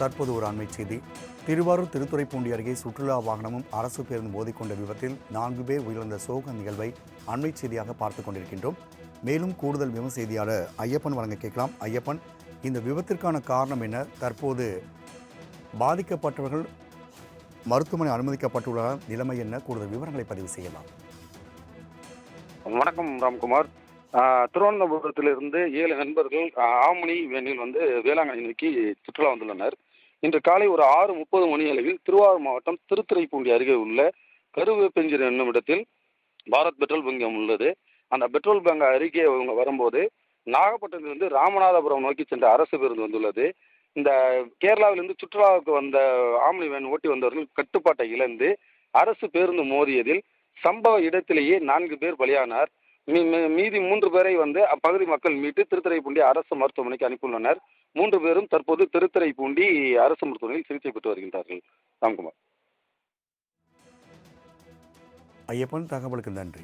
தற்போது ஒரு அண்மை செய்தி. திருவாரூர் திருத்துறைப்பூண்டி அருகே சுற்றுலா வாகனமும் அரசு பேருந்து மோதிக்கொண்ட விபத்தில் நான்கு பேர் உயிரிழந்த சோக நிகழ்வை அண்மை செய்தியாக பார்த்து கொண்டிருக்கின்றோம். மேலும் கூடுதல் விம செய்தியாளர் ஐயப்பன் வழங்க கேட்கலாம். ஐயப்பன் இந்த விபத்திற்கான காரணம் என்ன? தற்போது பாதிக்கப்பட்டவர்கள் மருத்துவமனை அனுமதிக்கப்பட்டுள்ள நிலைமை என்ன? கூடுதல் விவரங்களை பதிவு செய்யலாம். வணக்கம் ராம்குமார். திருவனந்தபுரத்திலிருந்து ஏழு நண்பர்கள் ஆமணி வேனில் வந்து வேளாங்கண்ணி நோக்கி சுற்றுலா வந்துள்ளனர். இன்று காலை ஒரு ஆறு முப்பது மணி அளவில் திருவாரூர் மாவட்டம் திருத்துறைப்பூண்டி அருகே உள்ள கருவேப்பெஞ்சர் என்னும் இடத்தில் பாரத் பெட்ரோல் பங்கம் உள்ளது. அந்த பெட்ரோல் பங்க் அருகே அவங்க வரும்போது நாகப்பட்டினத்திலிருந்து ராமநாதபுரம் நோக்கி சென்ற அரசு பேருந்து வந்துள்ளது. இந்த கேரளாவிலிருந்து சுற்றுலாவுக்கு வந்த ஆம்னி வேன் ஓட்டி வந்தவர்கள் கட்டுப்பாட்டை இழந்து அரசு பேருந்து மோதியதில் சம்பவ இடத்திலேயே நான்கு பேர் பலியானார். மீ- மீதி மூன்று பேரை வந்து அப்பகுதி மக்கள் மீட்டு திருத்துறைப்பூண்டி அரசு மருத்துவமனைக்கு அனுப்பியுள்ளனர். மூன்று பேரும் தற்போது திருத்துறைப்பூண்டி அரசு மருத்துவமனையில் சிகிச்சை பெற்று வருகின்றார்கள். ராம்குமார். ஐயப்பன் தகவலுக்கு நன்றி.